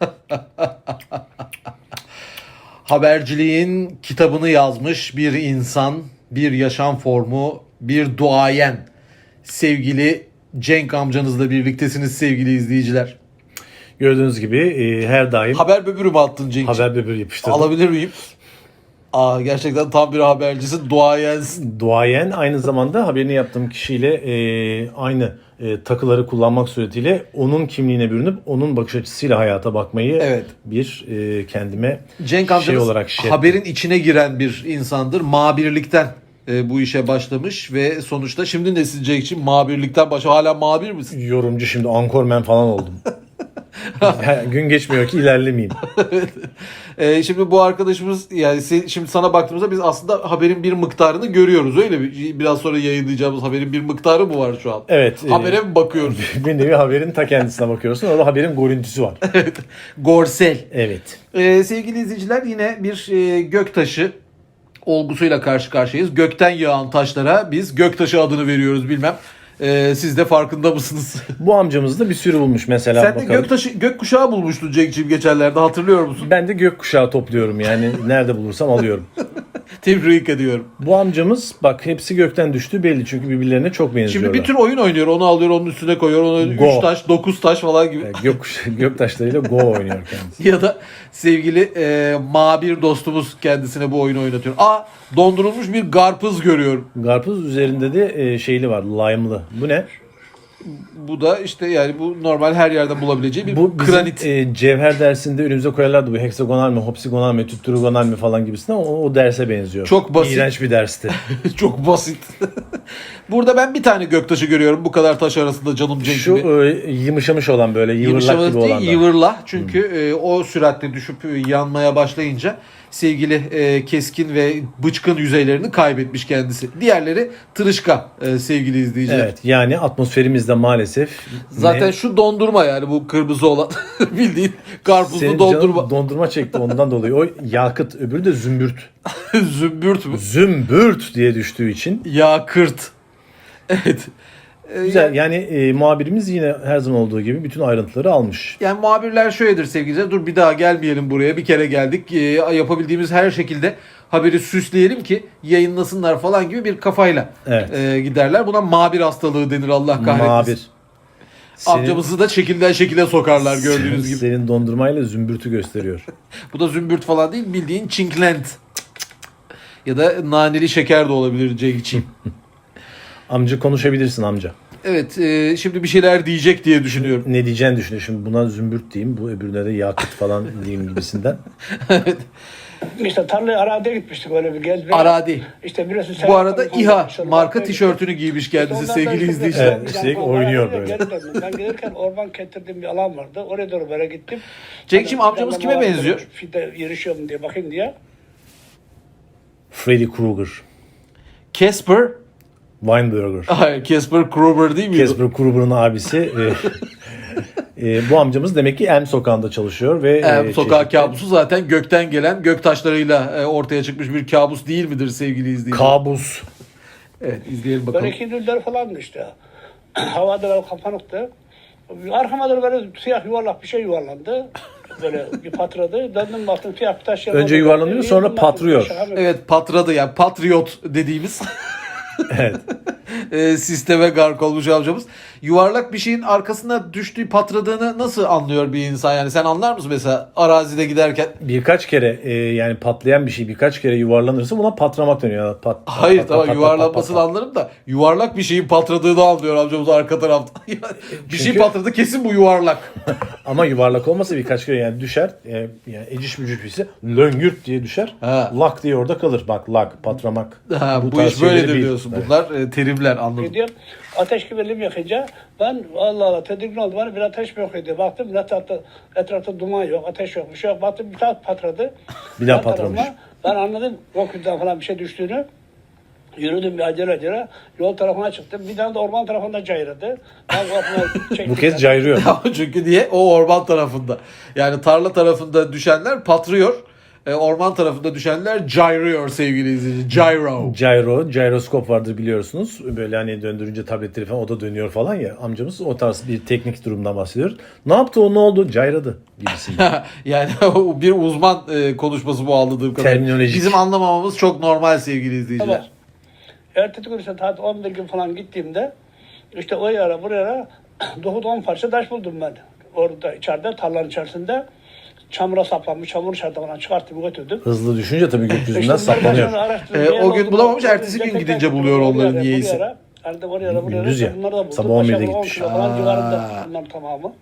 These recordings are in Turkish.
Haberciliğin kitabını yazmış bir insan, bir yaşam formu, bir duayen. Sevgili Cenk amcanızla birliktesiniz sevgili izleyiciler. Gördüğünüz gibi e, her daim Haber böbürü mü attın Cenk? haber böbür yapıştırdım. Alabilir miyim? Aa, gerçekten tam bir habercisin, duayensin. Duayen aynı zamanda haberini yaptığım kişiyle e, aynı e, takıları kullanmak suretiyle onun kimliğine bürünüp onun bakış açısıyla hayata bakmayı Evet. bir e, kendime Cenk şey olarak şey haberin içine giren bir insandır. Mabirlikten e, bu işe başlamış ve sonuçta şimdi ne sizce için mabirlikten başa hala mabir misin? yorumcu şimdi ankormen falan oldum. Gün geçmiyor ki ilerlemeyeyim. E, şimdi bu arkadaşımız yani se- şimdi sana baktığımızda biz aslında haberin bir miktarını görüyoruz öyle mi? Biraz sonra yayınlayacağımız haberin bir miktarı mı var şu an? Evet. e, Habere mi bakıyoruz? bir nevi haberin ta kendisine bakıyorsun. Orada haberin görüntüsü var. Gorsel. Evet. Ee, sevgili izleyiciler yine bir e, göktaşı olgusuyla karşı karşıyayız. Gökten yağan taşlara biz göktaşı adını veriyoruz bilmem. Ee, siz de farkında mısınız? Bu amcamız da bir sürü bulmuş mesela. Sen de bakalım. göktaşı, gökkuşağı bulmuştun Cenk'ciğim geçenlerde hatırlıyor musun? Ben de gökkuşağı topluyorum yani nerede bulursam alıyorum. Tebrik ediyorum. Bu amcamız bak hepsi gökten düştü belli çünkü birbirlerine çok benziyorlar. Şimdi bir tür oyun oynuyor. Onu alıyor onun üstüne koyuyor. Ona Go. 3 taş 9 taş falan gibi. Yani Gök, göktaşlarıyla Go oynuyor kendisi. ya da sevgili e, mabir dostumuz kendisine bu oyunu oynatıyor. Aa dondurulmuş bir garpız görüyorum. Karpuz üzerinde de e, şeyli var lime'lı. Bu ne? Bu da işte yani bu normal her yerden bulabileceği bir Bu bizim granit. e, cevher dersinde önümüze koyarlardı bu heksagonal mi, hopsigonal mi, tüttürügonal mi falan gibisinden o, o derse benziyor. Çok basit. İğrenç bir dersti. Çok basit. Burada ben bir tane göktaşı görüyorum bu kadar taş arasında canım Cenk Şu gibi. e, yımışamış olan böyle yıvırlak gibi olan. da. yıvırla. Çünkü e, o süratle düşüp e, yanmaya başlayınca sevgili e, keskin ve bıçkın yüzeylerini kaybetmiş kendisi. Diğerleri tırışka e, sevgili izleyiciler. Evet yani atmosferimizde maalesef Zaten ne? şu dondurma yani bu kırmızı olan bildiğin karpuzlu Senin dondurma. canın dondurma çekti ondan dolayı. O yakıt öbürü de zümbürt. Zümbürt mü? Zümbürt diye düştüğü için. Yakırt. Evet. E, Güzel yani e, muhabirimiz yine her zaman olduğu gibi bütün ayrıntıları almış. Yani muhabirler şöyledir sevgili. Dur bir daha gelmeyelim buraya. Bir kere geldik. Ee, yapabildiğimiz her şekilde haberi süsleyelim ki yayınlasınlar falan gibi bir kafayla Evet. e, giderler. Buna mabir hastalığı denir Allah kahretmesin. Muhabir. Senin, Amcamızı da şekilden şekile sokarlar gördüğünüz gibi. Senin dondurmayla zümbürtü gösteriyor. Bu da zümbürt falan değil bildiğin çinklent. Ya da naneli şeker de olabilir Cenk'ciğim. Amca konuşabilirsin amca. evet e, şimdi bir şeyler diyecek diye düşünüyorum. Ne diyeceğini düşünüyor. Şimdi buna zümbürt diyeyim. Bu öbürüne de yakıt falan diyeyim gibisinden. İşte tarlaya araziye gitmiştik öyle bir gezmeye. Aradi. İşte birisi Bu arada İHA marka tişörtünü giymiş kendisi Ondan sevgili işte izleyiciler. Evet, bir- üstelik bir- oynuyor böyle. Ben gelirken orman getirdiğim bir alan vardı. Oraya doğru böyle gittim. Cenk'ciğim, Hani amcamız kime benziyor? Fide yarışıyorum diye bakayım diye. Freddy Krueger. Casper Weinberger. Hayır Casper Kruger değil miydi? Casper Krueger'ın abisi. e, e, bu amcamız demek ki Elm sokağında çalışıyor ve Ee, e, sokağa çeşitli- kabusu zaten gökten gelen gök taşlarıyla e, ortaya çıkmış bir kabus değil midir sevgili izleyiciler? kabus. evet izleyelim bakalım. Böyle ikindüller falandı işte. Havada böyle kapanıktı. Arkama doğru böyle siyah yuvarlak bir şey yuvarlandı. Böyle bir patradı. Döndüm baktım siyah bir taş Önce yuvarlanıyor, sonra patlıyor. Evet patradı yani patriot dediğimiz Evet. e, sisteme gark olmuş amcamız. Yuvarlak bir şeyin arkasına düştüğü patradığını nasıl anlıyor bir insan yani sen anlar mısın mesela arazide giderken? Birkaç kere e, yani patlayan bir şey birkaç kere yuvarlanırsa buna patlamak deniyor. Yani pat, pat, Hayır pat, tamam pat, yuvarlanmasını pat, pat. anlarım da yuvarlak bir şeyin patradığını anlıyor amcamız arka tarafta. bir şey Çünkü- patladı kesin bu yuvarlak. Ama yuvarlak olmasa birkaç kere yani düşer. Yani, yani eciş bücük birisi löngürt diye düşer. Ha. Lak diye orada kalır. Bak lak, patramak. Ha, bu, tarz iş böyledir diyorsun. Bunlar e, terimler anladım. Gidiyorum. Ateş gibi elim yakınca ben Allah Allah tedirgin oldum. Hani bir ateş mi yok diye baktım. Etrafta, etrafta duman yok, ateş yok, bir şey yok. Baktım bir daha patradı. Bir daha patlamış. tarafıma- Ben anladım Rokü'den falan bir şey düştüğünü. Yürüdüm bir acele acele. Yol tarafına çıktım. Bir tane de orman tarafında çektim. Bu kez cayrıyor. Ama Çünkü niye? O orman tarafında. Yani tarla tarafında düşenler patlıyor. E, orman tarafında düşenler gyruyor sevgili izleyici. Gyro. Gyro, gyroskop vardır biliyorsunuz. Böyle hani döndürünce tabletleri falan o da dönüyor falan ya. Amcamız o tarz bir teknik durumdan bahsediyor. Ne yaptı o ne oldu? Gyradı gibisiyle. yani o bir uzman e, konuşması bu anladığım kadarıyla. Terminolojik. Bizim anlamamamız çok normal sevgili izleyiciler. Tamam. Ertesi gün işte saat 11 gün falan gittiğimde işte o yara buraya 9-10 parça taş buldum ben. Orada içeride tarlanın içerisinde çamura saplanmış çamur falan çıkarttım götürdüm. Hızlı düşünce tabii gökyüzünden araştırdım. Ee, o gün bulamamış, ertesi gün gidince buluyor onları niyeyse. Arada oraya buraya. Gündüz ya. Sabah 11'de Aşağı yukarı on gitmiş. Aa. civarında bunların tamamı.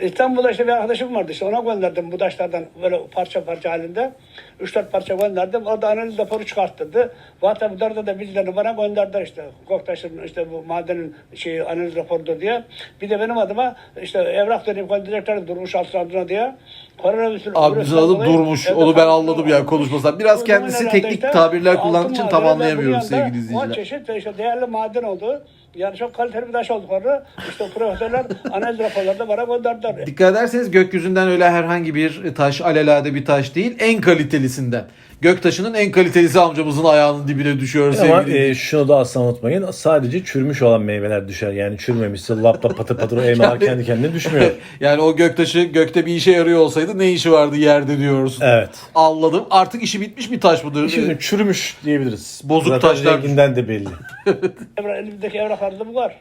İstanbul'da işte bir arkadaşım vardı işte ona gönderdim bu taşlardan böyle parça parça halinde. 3-4 parça gönderdim. Orada analiz raporu çıkarttırdı. WhatsApp'larda da bilgilerini bana gönderdiler işte. Göktaş'ın işte bu madenin şeyi analiz raporudur diye. Bir de benim adıma işte evrak döneyim direktörü durmuş altına diye. Koronavirüsün Abimizin adı Durmuş. evde Onu ben anladım yani konuşmasan. Biraz O kendisi teknik işte tabirler kullandığı için tam yanda sevgili izleyiciler. On çeşit işte değerli maden oldu. Yani çok kaliteli bir taş oldukları işte profesörler analiz raporlarında bana gönderdiler. Dikkat ederseniz gökyüzünden öyle herhangi bir taş alelade bir taş değil. En kalitelisinden. Göktaşının en kalitelisi amcamızın ayağının dibine düşüyor sevgili Ama izleyiciler. e, şunu da asla unutmayın. Sadece çürümüş olan meyveler düşer. Yani çürümemişse lap lap patır patır o elmalar Yani- kendi kendine düşmüyor. yani o göktaşı gökte bir işe yarıyor olsaydı ne işi vardı yerde diyorsun. Evet. Anladım. Artık işi bitmiş bir taş mıdır? Şimdi çürümüş diyebiliriz. Bozuk Zaten taşlar. renginden de belli. Evra, elimdeki evraklarda bu var.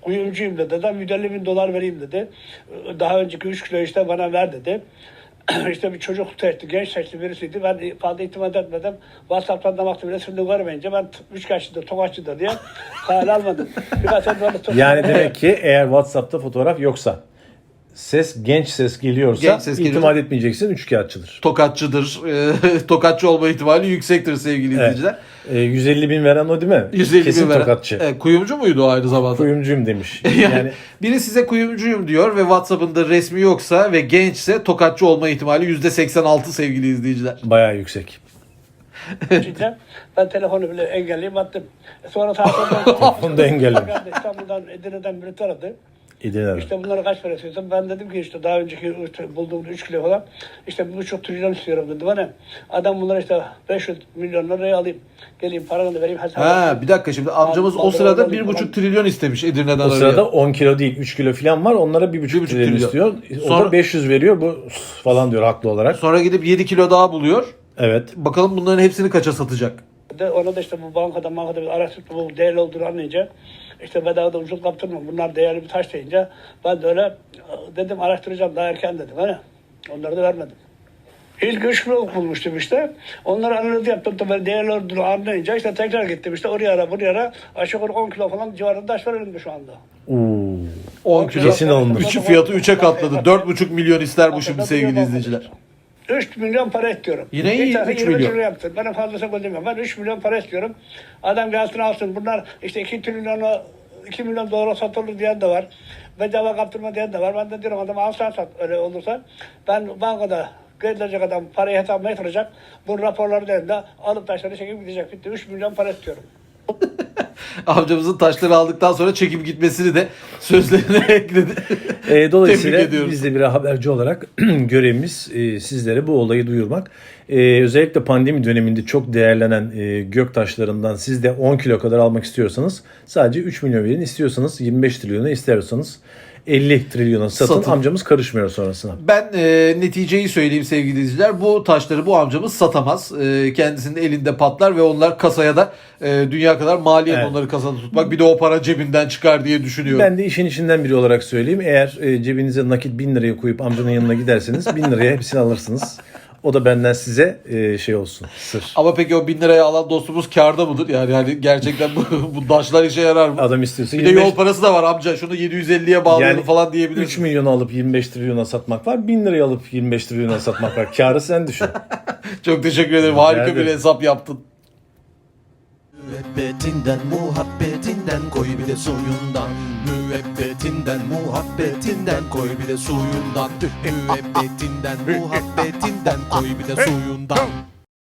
Kuyumcuyum dedi. Adam 150 bin dolar vereyim dedi. Daha önceki 3 kilo işte bana ver dedi. işte bir çocuk seçti, genç seçti birisiydi. Ben fazla itimat etmedim. WhatsApp'tan da baktım resmini görmeyince ben üç kaççıdır, tokaççıdır diye kale almadım. Yani demek ki eğer WhatsApp'ta fotoğraf yoksa ses genç ses geliyorsa Genç ses geliyorsa- itimat etmeyeceksin üçkağıtçıdır. Tokatçıdır. E, tokatçı olma ihtimali yüksektir sevgili Evet. izleyiciler. E, 150 bin veren o değil mi? 150 Kesin bin veren- tokatçı. E, kuyumcu muydu o aynı zamanda? Kuyumcuyum demiş. Yani, Yani biri size kuyumcuyum diyor ve WhatsApp'ında resmi yoksa ve gençse tokatçı olma ihtimali %86 sevgili izleyiciler. bayağı yüksek. Şimdi ben telefonu bile engelleyip attım. Sonra saat Onu da engellemiş. İstanbul'dan, Edirne'den biri aradı. İdin İşte bunları kaç para istiyorsun? Ben dedim ki işte daha önceki işte bulduğum 3 kilo falan işte bir buçuk trilyon istiyorum dedi bana. Adam bunları işte 500 milyon liraya alayım. Geleyim paranı da vereyim. hesabı Ha bir dakika şimdi amcamız o sırada 1,5 falan. trilyon istemiş Edirne'den O araya. sırada 10 kilo değil 3 kilo falan var. Onlara 1,5 1,5 trilyon trilyon. istiyor. O Sonra- da 500 veriyor. Bu falan diyor haklı olarak. Sonra gidip 7 kilo daha buluyor. Evet. Bakalım bunların hepsini kaça satacak? De ona da işte bu bankada bankada bir araştırıp bu değerli olduğunu anlayınca işte bedavada ucuz kaptırma bunlar değerli bir taş deyince ben de öyle dedim araştıracağım daha erken dedim. Hani onları da vermedim. İlk üç blok bulmuştum işte. Onları analiz yaptım da böyle değerli olduğunu anlayınca işte tekrar gittim işte oraya ara buraya ara aşağı yukarı 10 kilo falan civarında taş var elimde şu anda. Oo. 10 kilo. Kesin alınır. Üçü fiyatı 3'e katladı. 4,5 milyon ister bu şimdi sevgili izleyiciler. 3 milyon para istiyorum. Yine iyi, tane 3 20 milyon. trilyon yaptın. Bana fazlası ödemiyorum. Ben 3 milyon para istiyorum. Adam gelsin alsın. Bunlar işte 2 trilyona 2 milyon dolara satılır diyen de var. Bedava kaptırma diyen de var. Ben de diyorum adam alsan sat öyle olursa. Ben bankada gelecek adam parayı hesabıma yatıracak. Bu raporları elinde alıp taşları çekip gidecek. Bitti. 3 milyon para istiyorum. Amcamızın taşları aldıktan sonra çekip gitmesini de sözlerine ekledi. E, dolayısıyla biz de bir haberci olarak görevimiz e, sizlere bu olayı duyurmak. E, özellikle pandemi döneminde çok değerlenen e, gök taşlarından siz de 10 kilo kadar almak istiyorsanız sadece 3 milyon verin. İstiyorsanız 25 trilyona istiyorsanız 50 trilyona satın. Satın. Amcamız karışmıyor sonrasına. Ben e, neticeyi söyleyeyim sevgili izleyiciler. Bu taşları bu amcamız satamaz. E, kendisinin elinde patlar ve onlar kasaya da e, dünya kadar maliyet Evet. onları kasada tutmak. Bir de o para cebinden çıkar diye düşünüyorum. Ben de işin içinden biri olarak söyleyeyim. Eğer e, cebinize nakit 1000 liraya koyup amcanın yanına giderseniz 1000 liraya hepsini alırsınız. O da benden size e, şey olsun. Sır. Ama peki o bin liraya alan dostumuz karda mıdır? Yani hani gerçekten bu, bu taşlar işe yarar mı? Adam istiyorsa bir de 25 yol parası da var amca. Şunu 750'ye bağlayalım Yani falan 3 diyebilirsin. milyonu alıp 25 trilyona satmak var. 1000 liraya alıp 25 trilyona satmak var. Karı sen düşün. Çok teşekkür ederim. Harika Rica bir ederim. hesap yaptın. Müebbetinden muhabbetinden koy bir de suyundan Müebbetinden muhabbetinden koy bir de suyundan Müebbetinden muhabbetinden koy bir de suyundan